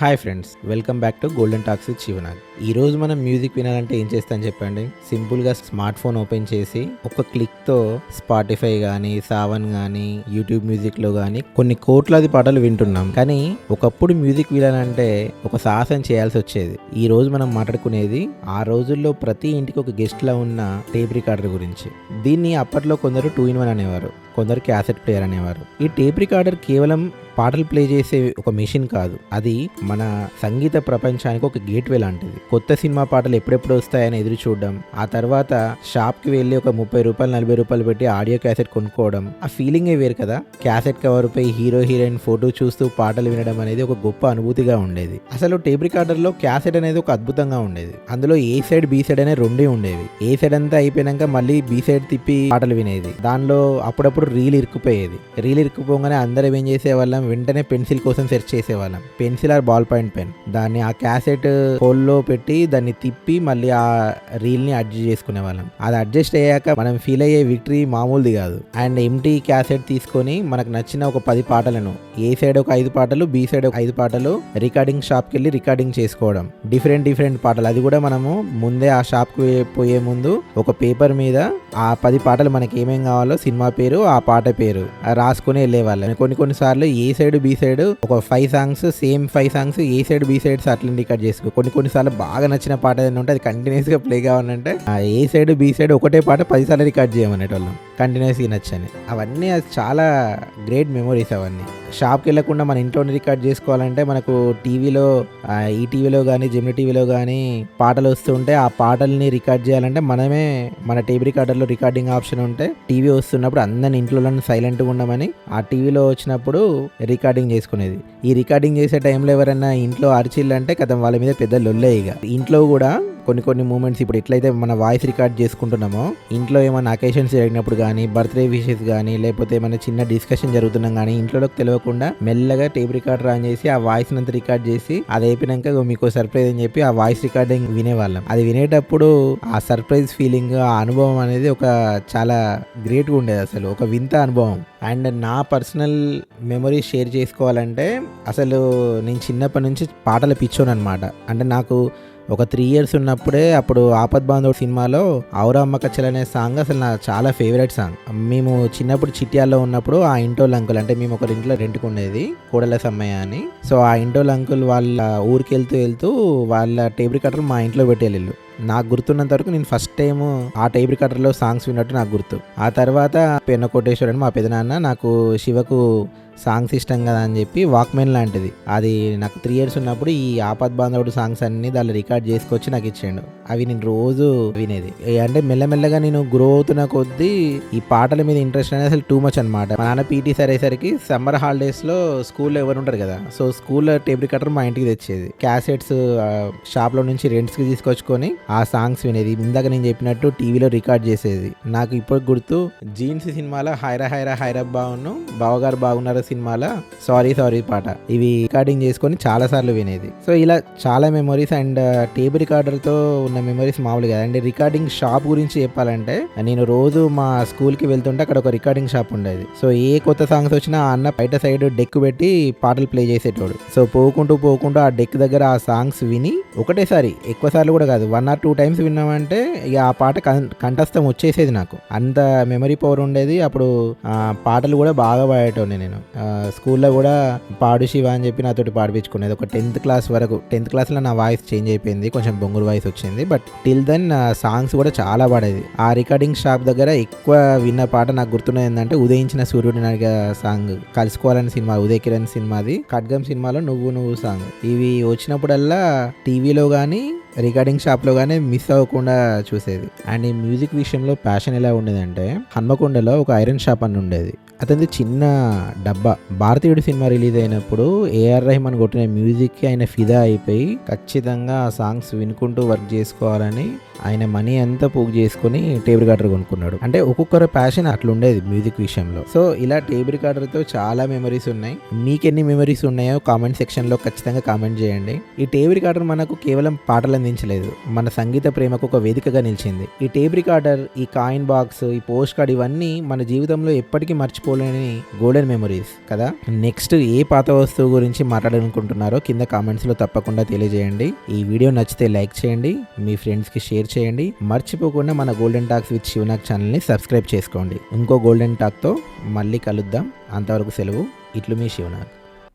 Hi friends welcome back to golden talks with Sivanag ఈ రోజు మనం మ్యూజిక్ వినాలంటే ఏం చేస్తాను చెప్పండి? సింపుల్గా స్మార్ట్ ఫోన్ ఓపెన్ చేసి ఒక క్లిక్తో స్పాటిఫై కానీ సావన్ కానీ యూట్యూబ్ మ్యూజిక్లో కానీ కొన్ని కోట్లాది పాటలు వింటున్నాం. కానీ ఒకప్పుడు మ్యూజిక్ వినాలంటే ఒక సాహసం చేయాల్సి వచ్చేది. ఈ రోజు మనం మాట్లాడుకునేది ఆ రోజుల్లో ప్రతి ఇంటికి ఒక గెస్ట్ లా ఉన్న టేప్ రికార్డర్ గురించి. దీన్ని అప్పట్లో కొందరు టూ ఇన్ వన్ అనేవారు. కొందరు క్యాసెట్ ప్లేయర్ అనేవారు. ఈ టేప్ రికార్డర్ కేవలం పాటలు ప్లే చేసే ఒక మెషిన్ కాదు. అది మన సంగీత ప్రపంచానికి ఒక గేట్వే లాంటిది. కొత్త సినిమా పాటలు ఎప్పుడెప్పుడు వస్తాయని ఎదురు చూడడం ఆ తర్వాత షాప్కి వెళ్ళి ఒక ముప్పై రూపాయలు నలభై రూపాయలు పెట్టి ఆడియో క్యాసెట్ కొనుక్కోవడం ఆ ఫీలింగే వేరు కదా. క్యాసెట్ కవర్ పై హీరో హీరోయిన్ ఫోటో చూస్తూ పాటలు వినడం అనేది ఒక గొప్ప అనుభూతిగా ఉండేది. అసలు టేప్ రికార్డర్లో క్యాసెట్ అనేది ఒక అద్భుతంగా ఉండేది. అందులో ఏ సైడ్ బి సైడ్ అనే రెండే ఉండేవి. ఏ సైడ్ అంతా అయిపోయినాక మళ్ళీ బి సైడ్ తిప్పి పాటలు వినేది. దానిలో అప్పుడప్పుడు రీల్ ఇరుక్కుపోయేది. రీల్ ఇరుక్కుపోగానే అందరం ఏం చేసేవాళ్ళం? వెంటనే పెన్సిల్ కోసం సెర్చ్ చేసేవాళ్ళం. Pencil or ball point pen దాన్ని ఆ క్యాసెట్ హోల్లో పెట్టి దాన్ని తిప్పి మళ్ళీ ఆ రీల్ని అడ్జస్ట్ చేసుకునే వాళ్ళం అది అడ్జస్ట్ అయ్యాక మనం ఫీల్ అయ్యే విక్టరీ మామూలుది కాదు. అండ్ ఎంటీ క్యాసెట్ తీసుకొని మనకు నచ్చిన ఒక పది పాటలను ఏ సైడ్ ఒక ఐదు పాటలు బి సైడ్ ఒక ఐదు పాటలు రికార్డింగ్ షాప్కి వెళ్ళి రికార్డింగ్ చేసుకోవడం. డిఫరెంట్ డిఫరెంట్ పాటలు. అది కూడా మనము ముందే ఆ షాప్కి పోయే ముందు ఒక పేపర్ మీద ఆ పది పాటలు మనకి ఏమేం కావాలో సినిమా పేరు ఆ ఆ పాట పేరు. రాసుకుని వెళ్ళేవాళ్ళం. కొన్ని కొన్ని సార్లు ఏ సైడ్ బి సైడ్ ఒక five songs same five songs A side B sides అట్లా రికార్డ్ చేసుకో కొన్ని కొన్ని సార్లు బాగా నచ్చిన పాట ఏదైనా ఉంటే అది కంటిన్యూస్గా ప్లే కావాలంటే ఆ ఏ సైడ్ బి సైడ్ ఒకటే పాట పది సార్లు రికార్డ్ చేయమనేటోళ్ళం. కంటిన్యూస్గా అవన్నీ అది చాలా గ్రేట్ మెమరీస్ అవన్నీ. షాప్కి వెళ్ళకుండా మన ఇంట్లోనే రికార్డ్ చేసుకోవాలంటే మనకు టీవీలో ఈ టీవీలో కానీ జెమిని టీవీలో కానీ పాటలు వస్తుంటే ఆ పాటల్ని రికార్డ్ చేయాలంటే మనమే మన టేప్ రికార్డర్లో రికార్డింగ్ ఆప్షన్ ఉంటే టీవీ వస్తున్నప్పుడు అందరిని ఇంట్లో సైలెంట్గా ఉండమని ఆ టీవీలో వచ్చినప్పుడు రికార్డింగ్ చేసుకునేది. ఈ రికార్డింగ్ చేసే టైంలో ఎవరైనా ఇంట్లో అరిచిల్లంటే కదా వాళ్ళ మీద పెద్ద లొల్లే ఇక. ఇంట్లో కూడా కొన్ని కొన్ని మూమెంట్స్ ఇప్పుడు ఎట్లయితే మన వాయిస్ రికార్డ్ చేసుకుంటున్నామో ఇంట్లో ఏమైనా అకేషన్స్ జరిగినప్పుడు కానీ బర్త్డే విషెస్ కానీ లేకపోతే ఏమైనా చిన్న డిస్కషన్ జరుగుతున్నాం కానీ ఇంట్లోకి తెలియకుండా మెల్లగా టేప్ రికార్డ్ రాన్ చేసి ఆ వాయిస్ అంతా రికార్డ్ చేసి అది అయిపోయినాక మీకు సర్ప్రైజ్ అని చెప్పి ఆ వాయిస్ రికార్డింగ్ వినేవాళ్ళం. అది వినేటప్పుడు ఆ సర్ప్రైజ్ ఫీలింగ్ ఆ అనుభవం అనేది ఒక చాలా గ్రేట్గా ఉండేది అసలు. ఒక వింత అనుభవం. అండ్ నా పర్సనల్ మెమరీస్ షేర్ చేసుకోవాలంటే అసలు నేను చిన్నప్పటి నుంచి పాటలు పిచ్చోను అనమాట అంటే నాకు ఒక త్రీ ఇయర్స్ ఉన్నప్పుడే అప్పుడు ఆపద్ బాంధవ్ సినిమాలో ఔరమ్మ కచ్చల్ అనే సాంగ్ అసలు నా చాలా ఫేవరెట్ సాంగ్ మేము చిన్నప్పుడు చిట్యాల్లో ఉన్నప్పుడు ఆ ఇంటోల్ అంకుల్ అంటే మేము ఒకరి ఇంట్లో రెంట్కు ఉండేది కోడల సమ్మయ్య అని. సో ఆ ఇంటోల్ అంకుల్ వాళ్ళ ఊరికి వెళ్తూ వెళ్తూ వాళ్ళ టేబుల్ కట్టర్ మా ఇంట్లో పెట్టేళ్ళు వెళ్ళిళ్ళు నాకు గుర్తున్నంత వరకు నేను ఫస్ట్ టైం ఆ టైప్ రికార్డర్లో సాంగ్స్ విన్నట్టు నాకు గుర్తు. ఆ తర్వాత పెన్న కోటేశ్వర్ అని మా పెదనాన్న నాకు శివకు సాంగ్స్ ఇష్టం కదా అని చెప్పి వాక్మెన్ లాంటిది. అది నాకు త్రీ ఇయర్స్ ఉన్నప్పుడు ఈ ఆపద్ బాంధవుడు సాంగ్స్ అన్ని దానిలో రికార్డ్ చేసుకొచ్చి నాకు ఇచ్చాడు అవి నేను రోజు వినేది. అంటే మెల్లమెల్లగా నేను గ్రో అవుతున్న కొద్దీ ఈ పాటల మీద ఇంట్రెస్ట్ అనేది అసలు టూ మచ్ అనమాట మా నాన్న పీటీ సార్ అయ్యేసరికి సమ్మర్ హాలిడేస్లో స్కూల్లో ఎవరు ఉంటారు కదా సో స్కూల్లో టేప్ రికార్డర్ మా ఇంటికి తెచ్చేది. క్యాసెట్స్ షాప్లో నుంచి రెంట్స్కి తీసుకొచ్చుకొని ఆ సాంగ్స్ వినేది. ఇందాక నేను చెప్పినట్టు టీవీలో రికార్డ్ చేసేది. నాకు ఇప్పుడు గుర్తు జీన్స్ సినిమాలో హైరా హైరా హైరా ఉన్ను బావగారు బాగున్నారు సినిమాలో సారీ సారీ పాట. ఇవి రికార్డింగ్ చేసుకొని చాలా సార్లు వినేది. సో ఇలా చాలా మెమొరీస్ అండ్ టేబుల్ రికార్డర్తో ఉన్న మెమరీస్ మామూలుగా. అండ్ రికార్డింగ్ షాప్ గురించి చెప్పాలంటే నేను రోజు మా స్కూల్కి వెళ్తుంటే అక్కడ ఒక రికార్డింగ్ షాప్ ఉండేది. సో ఏ కొత్త సాంగ్స్ వచ్చినా ఆ అన్న బయట సైడ్ డెక్ పెట్టి పాటలు ప్లే చేసేటోడు. సో పోకుంటూ పోకుంటూ ఆ డెక్ దగ్గర ఆ సాంగ్స్ విని ఒకటేసారి ఎక్కువ సార్లు కూడా కాదు వన్ ఆర్ టూ టైమ్స్ విన్నామంటే ఇక ఆ పాట కం- కంఠస్థం వచ్చేసేది నాకు. అంత మెమరీ పవర్ ఉండేది. అప్పుడు పాటలు కూడా బాగా పాడేటోని నేను. స్కూల్లో కూడా పాడు శివ అని చెప్పి నాతోటి పాడిపించుకునేది. ఒక టెన్త్ క్లాస్ వరకు టెన్త్ క్లాస్లో నా వాయిస్ చేంజ్ అయిపోయింది. కొంచెం బొంగురు వాయిస్ వచ్చింది. బట్ టిల్ దెన్ సాంగ్స్ కూడా చాలా పాడేది. ఆ రికార్డింగ్ షాప్ దగ్గర ఎక్కువ విన్న పాట నాకు గుర్తున్నది ఏంటంటే ఉదయించిన సూర్యుడి నాడిగా సాంగ్. కలుసుకోవాలని సినిమా ఉదయ కిరణ్ సినిమాది. ఖడ్గం సినిమాలో నువ్వు నువ్వు సాంగ్. ఇవి వచ్చినప్పుడల్లా టీవీలో కానీ రికార్డింగ్ షాప్లో కానీ మిస్ అవ్వకుండా చూసేది. అండ్ ఈ మ్యూజిక్ విషయంలో ప్యాషన్ ఎలా ఉండేదంటే హన్మకొండలో ఒక ఐరన్ షాప్ అని ఉండేది. అతనిది చిన్న డబ్బా. భారతీయుడు సినిమా రిలీజ్ అయినప్పుడు ఏఆర్ రెహమాన్ కొట్టిన మ్యూజిక్కి ఆయన ఫిదా అయిపోయి ఖచ్చితంగా ఆ సాంగ్స్ వినుకుంటూ వర్క్ చేసుకోవాలని ఆయన మనీ అంతా పోగు చేసుకుని టేబుల్ రికార్డర్ కొనుక్కున్నాడు. అంటే ఒక్కొక్కరు ప్యాషన్ అట్లుండేది మ్యూజిక్ విషయంలో. సో ఇలా టేబుల్ రికార్డర్తో చాలా మెమరీస్ ఉన్నాయి. మీకు ఎన్ని మెమరీస్ ఉన్నాయో కామెంట్ సెక్షన్లో ఖచ్చితంగా కామెంట్ చేయండి. ఈ టేబుల్ రికార్డర్ మనకు కేవలం పాటలు అందించలేదు. మన సంగీత ప్రేమకు ఒక వేదికగా నిలిచింది. ఈ టేబుల్ రికార్డర్ ఈ కాయిన్ బాక్స్ ఈ పోస్ట్ కార్డ్ ఇవన్నీ మన జీవితంలో ఎప్పటికీ మర్చిపో మర్చిపోలేని గోల్డెన్ మెమరీస్ కదా? నెక్స్ట్ ఏ పాత వస్తువు గురించి మాట్లాడాలనుకుంటున్నారో కింద కామెంట్స్లో తప్పకుండా తెలియజేయండి. ఈ వీడియో నచ్చితే లైక్ చేయండి మీ ఫ్రెండ్స్కి షేర్ చేయండి. మర్చిపోకుండా మన గోల్డెన్ టాక్స్ విత్ శివనాగ్ ఛానల్ని సబ్స్క్రైబ్ చేసుకోండి. ఇంకో గోల్డెన్ టాక్తో మళ్ళీ కలుద్దాం. అంతవరకు సెలవు. ఇట్లు మీ శివనాథ్